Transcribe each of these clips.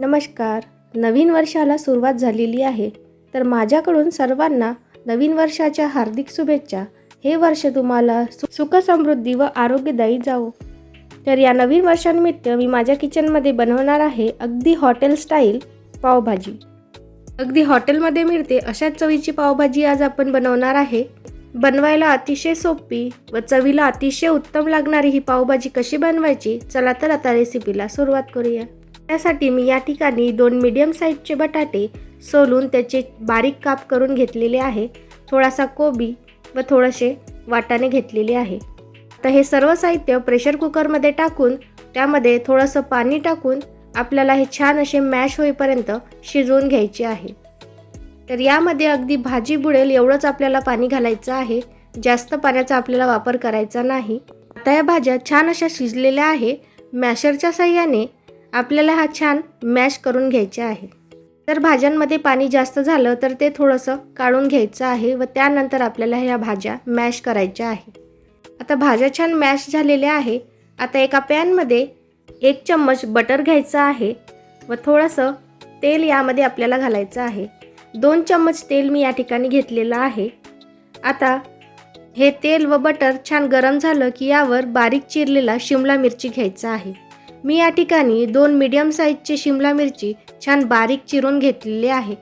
नमस्कार. नवीन वर्षाला सुरुवात झालेली आहे. तर माझ्याकडून सर्वांना नवीन वर्षाच्या हार्दिक शुभेच्छा. हे वर्ष तुम्हाला सु सुख समृद्धी व आरोग्यदायी जावो. तर या नवीन वर्षानिमित्त मी माझ्या किचनमध्ये बनवणार आहे अगदी हॉटेल स्टाईल पावभाजी. अगदी हॉटेलमध्ये मिळते अशाच चवीची पावभाजी आज आपण बनवणार आहे. बनवायला अतिशय सोपी व चवीला अतिशय उत्तम लागणारी ही पावभाजी कशी बनवायची? चला तर आता रेसिपीला सुरुवात करूया. त्यासाठी मी या ठिकाणी दोन मीडियम साईजचे बटाटे सोलून त्याचे बारीक काप करून घेतलेले आहे. थोडासा कोबी व थोडेसे वाटाणे घेतलेले आहे. आता हे सर्व साहित्य प्रेशर कुकरमध्ये टाकून त्यामध्ये थोडंसं पाणी टाकून आपल्याला हे छान असे मॅश होईपर्यंत शिजवून घ्यायचे आहे. तर यामध्ये अगदी भाजी बुडेल एवढंच आपल्याला पाणी घालायचं आहे. जास्त पाण्याचा आपल्याला वापर करायचा नाही. आता या भाज्या छान अशा शिजलेल्या आहे. मॅशरच्या साह्याने आपल्याला हा छान मॅश करून घ्यायचे आहे. तर भाज्यांमध्ये पाणी जास्त झालं तर ते थोडंसं काढून घ्यायचं आहे व त्यानंतर आपल्याला ह्या भाज्या मॅश करायच्या आहे. आता भाज्या छान मॅश झालेल्या आहे. आता एका पॅनमध्ये एक चम्मच बटर घ्यायचं आहे व थोडंसं तेल यामध्ये आपल्याला घालायचं आहे. दोन चम्मच तेल मी या ठिकाणी घेतलेलं आहे. आता हे तेल व बटर छान गरम झालं की यावर बारीक चिरलेला शिमला मिरची घ्यायचा आहे. मी या ठिकाणी दोन मीडियम साईजची शिमला मिरची छान बारीक चिरून घेतलेली आहे.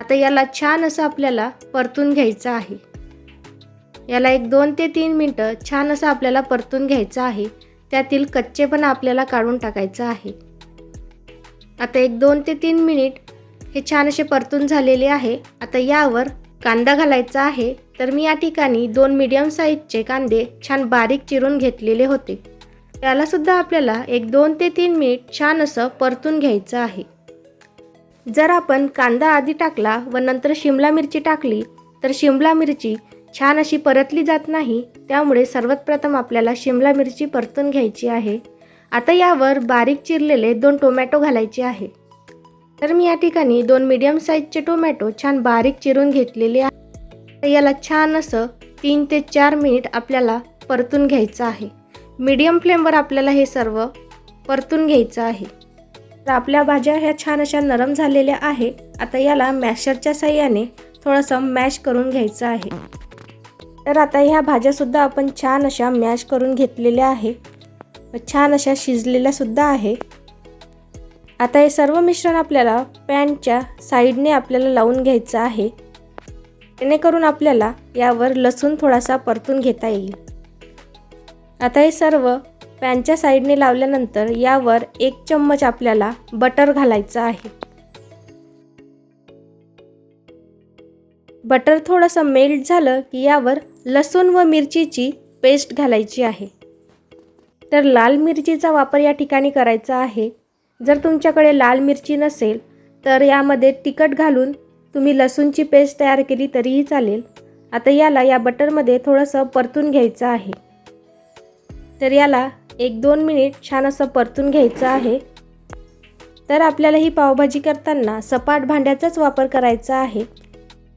आता याला छान असं आपल्याला परतून घ्यायचं आहे. याला एक दोन ते तीन मिनटं छान असं आपल्याला परतून घ्यायचं आहे. त्यातील कच्चेपणा आपल्याला काढून टाकायचं आहे. आता एक दोन ते तीन मिनिट हे छान असे परतून झालेले आहे. आता यावर कांदा घालायचा आहे. तर मी या ठिकाणी दोन मीडियम साईजचे कांदे छान बारीक चिरून घेतलेले होते. त्यालासुद्धा आपल्याला एक दोन ते तीन मिनिट छान असं परतून घ्यायचं आहे. जर आपण कांदा आधी टाकला व नंतर शिमला मिरची टाकली तर शिमला मिरची छान अशी परतली जात नाही त्यामुळे सर्वात प्रथम आपल्याला शिमला मिरची परतून घ्यायची आहे. आता यावर बारीक चिरलेले दोन टोमॅटो घालायचे आहे. तर मी या ठिकाणी दोन मीडियम साईजचे टोमॅटो छान बारीक चिरून घेतलेले आहे. तर याला छान असं तीन ते चार मिनिट आपल्याला परतून घ्यायचं आहे. मीडियम फ्लेमवर आपल्याला हे सर्व परतून घ्यायचं आहे. तर आपल्या भाज्या ह्या छान अशा नरम झालेल्या आहे आता याला मॅशरच्या साह्याने थोडंसं मॅश करून घ्यायचं आहे. तर आता ह्या भाज्यासुद्धा आपण छान अशा मॅश करून घेतलेल्या आहे. छान अशा शिजलेल्यासुद्धा आहे. आता हे सर्व मिश्रण आपल्याला पॅनच्या साईडने आपल्याला लावून घ्यायचं आहे. जेणेकरून आपल्याला यावर लसूण थोडासा परतून घेता येईल. आता हे सर्व पॅनच्या साईडने लावल्यानंतर यावर एक चम्मच आपल्याला बटर घालायचं आहे. बटर थोडंसं मेल्ट झालं की यावर लसूण व मिरचीची पेस्ट घालायची आहे. तर लाल मिरचीचा वापर या ठिकाणी करायचा आहे. जर तुमच्याकडे लाल मिरची नसेल तर यामध्ये तिखट घालून तुम्ही लसूणची पेस्ट तयार केली तरीही चालेल. आता याला या बटरमध्ये थोडंसं परतून घ्यायचं आहे. तर याला एक दोन मिनिट छान असं परतून घ्यायचं आहे. तर आपल्याला ही पावभाजी करताना सपाट भांड्याचाच वापर करायचा आहे.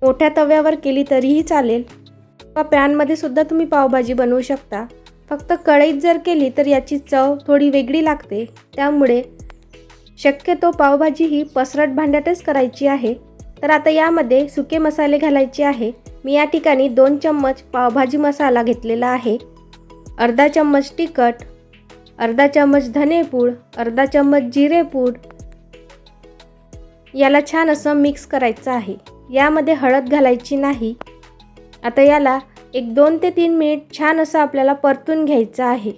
मोठ्या तव्यावर केली तरीही चालेल. किंवा पॅनमध्ये सुद्धा तुम्ही पावभाजी बनवू शकता. फक्त कढईत जर केली तर याची चव थोडी वेगळी लागते. त्यामुळे शक्यतो पावभाजी ही पसरट भांड्यातच करायची आहे. तर आता यामध्ये सुके मसाले घालायचे आहे. मी या ठिकाणी दोन चम्मच पावभाजी मसाला घेतलेला आहे. अर्धा चम्मच तिखट अर्धा चम्मच धनेपूड अर्धा चम्मच जिरेपूड. याला छान असं मिक्स करायचं आहे. यामध्ये हळद घालायची नाही. आता याला एक दोन ते तीन मिनिट छान असं आपल्याला परतून घ्यायचं आहे.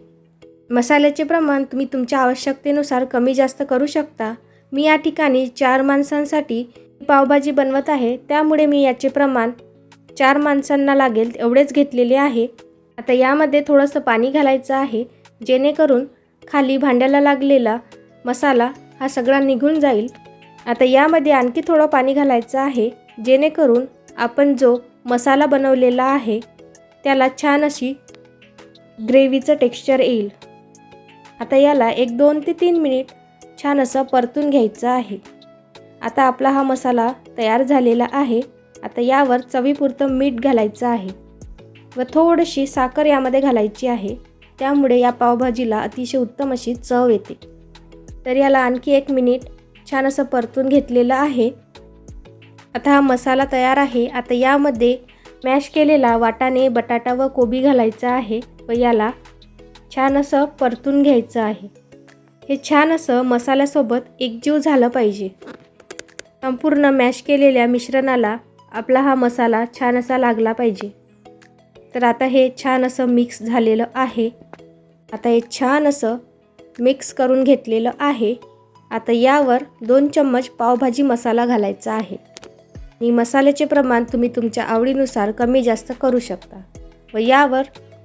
मसाल्याचे प्रमाण तुम्ही तुमच्या आवश्यकतेनुसार कमी जास्त करू शकता. मी या ठिकाणी चार माणसांसाठी पावभाजी बनवत आहे. त्यामुळे मी याचे प्रमाण चार माणसांना लागेल एवढेच घेतलेले आहे. आता यामध्ये थोडंसं पाणी घालायचं आहे जेणेकरून खाली भांड्याला लागलेला मसाला हा सगळा निघून जाईल. आता यामध्ये आणखी थोडं पाणी घालायचं आहे जेणेकरून आपण जो मसाला बनवलेला आहे त्याला छान अशी ग्रेव्हीचं टेक्स्चर येईल. आता याला एक दोन ते तीन मिनिट छान असं परतून घ्यायचं आहे. आता आपला हा मसाला तयार झालेला आहे. आता यावर चवीपुरतं मीठ घालायचं आहे. व थोडीशी साखर यामध्ये घालायची आहे. त्यामुळे या पावभाजीला अतिशय उत्तम अशी चव येते. तर याला आणखी एक मिनिट छान असं परतून घेतलेलं आहे. आता हा मसाला तयार आहे. आता यामध्ये मॅश केलेला वाटाणे बटाटा व कोबी घालायचा आहे व याला छान असं परतून घ्यायचं आहे. हे छान असं मसाल्यासोबत एकजीव झालं पाहिजे. संपूर्ण मॅश केलेल्या मिश्रणाला आपला हा मसाला छान असा लागला पाहिजे. तर आता हे छान असं मिक्स झालेलं आहे. आता हे छान असं मिक्स करून घेतलेलं आहे. आता यावर दोन चम्मच पावभाजी मसाला घालायचा आहे. आणि मसाल्याचे प्रमाण तुम्ही तुमच्या आवडीनुसार कमी जास्त करू शकता. व यावर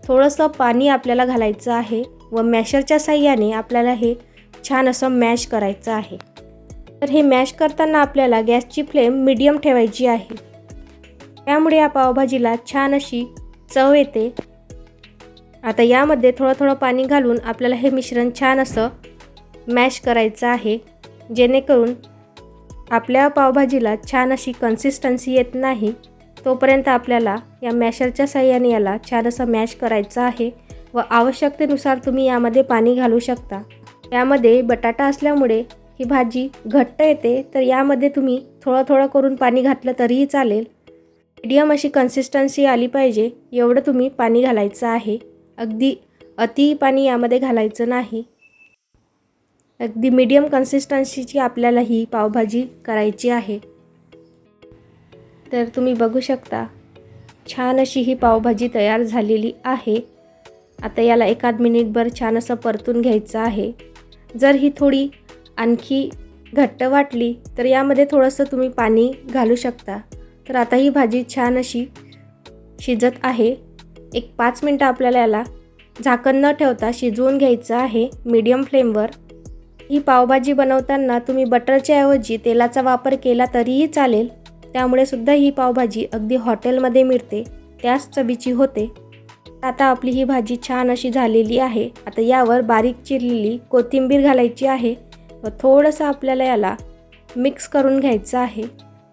थोडंसं पाणी आपल्याला घालायचं आहे व मॅशरच्या साह्याने आपल्याला हे छान असं मॅश करायचं आहे. तर हे मॅश करताना आपल्याला गॅसची फ्लेम मिडियम ठेवायची आहे. त्यामुळे या पावभाजीला छान अशी चव येते. आता यामध्ये थोडं थोडं पाणी घालून आपल्याला हे मिश्रण छान असं मॅश करायचं आहे. जेणेकरून आपल्या पावभाजीला छान अशी कन्सिस्टन्सी येत नाही तोपर्यंत आपल्याला या मॅशरच्या साह्याने याला छान असं मॅश करायचं आहे व आवश्यकतेनुसार तुम्ही यामध्ये पाणी घालू शकता. यामध्ये बटाटा असल्यामुळे ही भाजी घट्ट येते तर यामध्ये तुम्ही थोडं थोडं करून पाणी घातलं तरीही चालेल. मीडियम अशी कन्सिस्टन्सी आली पाहिजे एवढं तुम्ही पाणी घालायचं आहे. अगदी अति पाणी यामध्ये घालायचं नाही. अगदी मीडियम कन्सिस्टन्सीची आपल्याला ही पावभाजी करायची आहे. तर तुम्ही बघू शकता छान अशी ही पावभाजी तयार झालेली आहे. आता याला एखाद मिनिटभर छान असं परतून घ्यायचं आहे. जर ही थोडी आणखी घट्ट वाटली तर यामध्ये थोडंसं तुम्ही पाणी घालू शकता. तर आता ही भाजी छान अशी शिजत आहे. एक पाच मिनटं आपल्याला याला झाकण न ठेवता शिजवून घ्यायचं आहे मीडियम फ्लेमवर ही पावभाजी बनवताना तुम्ही बटरच्या ऐवजी तेलाचा वापर केला तरीही चालेल. त्यामुळे सुद्धा ही पावभाजी अगदी हॉटेलमध्ये मिळते. त्याच चवीची होते. आता आपली ही भाजी छान अशी झालेली आहे. आता यावर बारीक चिरलेली कोथिंबीर घालायची आहे व थोडंसं आपल्याला याला मिक्स करून घ्यायचं आहे.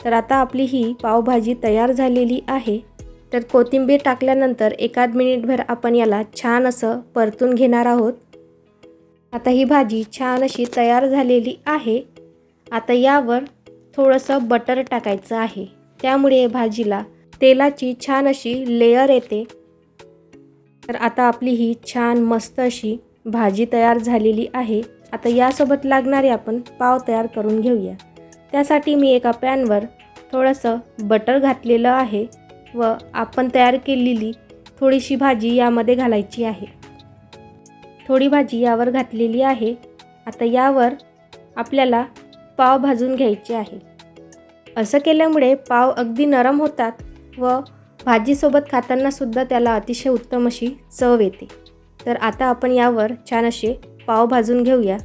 तर आता आपली ही पावभाजी तयार झालेली आहे. तर कोथिंबीर टाकल्यानंतर एकाद मिनिटभर आपण याला छान असं परतून घेणार आहोत. आता ही भाजी छान अशी तयार झालेली आहे. आता यावर थोडंसं बटर टाकायचं आहे. त्यामुळे भाजीला तेलाची छान अशी लेयर येते. तर आता आपली ही छान मस्त अशी भाजी तयार झालेली आहे. आता यासोबत लागणारे आपण पाव तयार करून घेऊया. त्यासाठी मी एका पॅनवर थोडंसं बटर घातलेलं आहे व आपण तयार केलेली थोडीशी भाजी यामध्ये घालायची आहे. थोडी भाजी यावर घातलेली आहे. आता यावर आपल्याला पाव भाजून घ्यायचे आहे. असं केल्यामुळे पाव अगदी नरम होतात व भाजीसोबत खातानासुद्धा त्याला अतिशय उत्तम अशी चव येते. तर आता आपण यावर छान असे पाव भाजून घेऊया.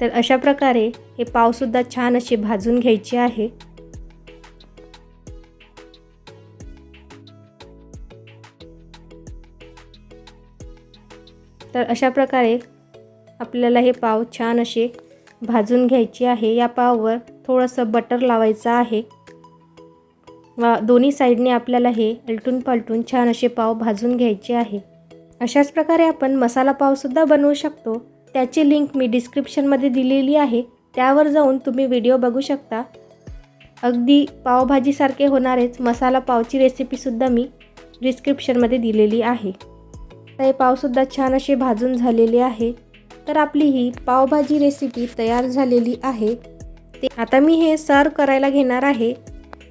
तर अशा प्रकारे हे पावसुद्धा छान असे भाजून घ्यायचे आहे. तर अशा प्रकारे आपल्याला हे पाव छान असे भाजून घ्यायचे आहे. या पाववर थोडंसं बटर लावायचं आहे. व दोन्ही साईडने आपल्याला हे अलटून पालटून छान असे पाव भाजून घ्यायचे आहे. अशाच प्रकारे आपण मसाला पावसुद्धा बनवू शकतो. त्याची लिंक मी डिस्क्रिप्शनमध्ये दिलेली आहे. त्यावर जाऊन तुम्ही व्हिडिओ बघू शकता. अगदी पावभाजीसारखे होणारेच मसाला पावची रेसिपीसुद्धा मी डिस्क्रिप्शनमध्ये दिलेली आहे. तर हे पावसुद्धा छान असे भाजून झालेले आहे. तर आपली ही पावभाजी रेसिपी तयार झालेली आहे. ते आता मी हे सर्व करायला घेणार आहे.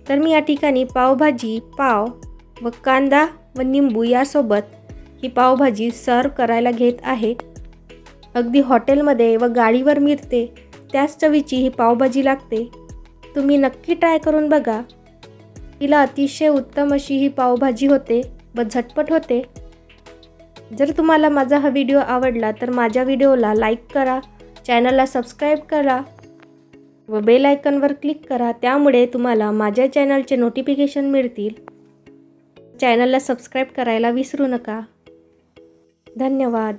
तर मी या ठिकाणी पावभाजी पाव व कांदा व निंबू यासोबत ही पावभाजी सर्व करायला घेत आहे. अगदी हॉटेलमध्ये व गाडीवर मिळते त्याच चवीची ही पावभाजी लागते. तुम्ही नक्की ट्राय करून बघा. तिला अतिशय उत्तम अशी ही पावभाजी होते व झटपट होते. जर तुम्हाला माझा हा व्हिडिओ आवडला तर माझ्या व्हिडिओला लाईक करा चॅनलला सबस्क्राईब करा व बेल आयकनवर क्लिक करा. त्यामुळे तुम्हाला माझ्या चॅनलचे नोटिफिकेशन मिळतील. चॅनलला सबस्क्राईब करायला विसरू नका. धन्यवाद.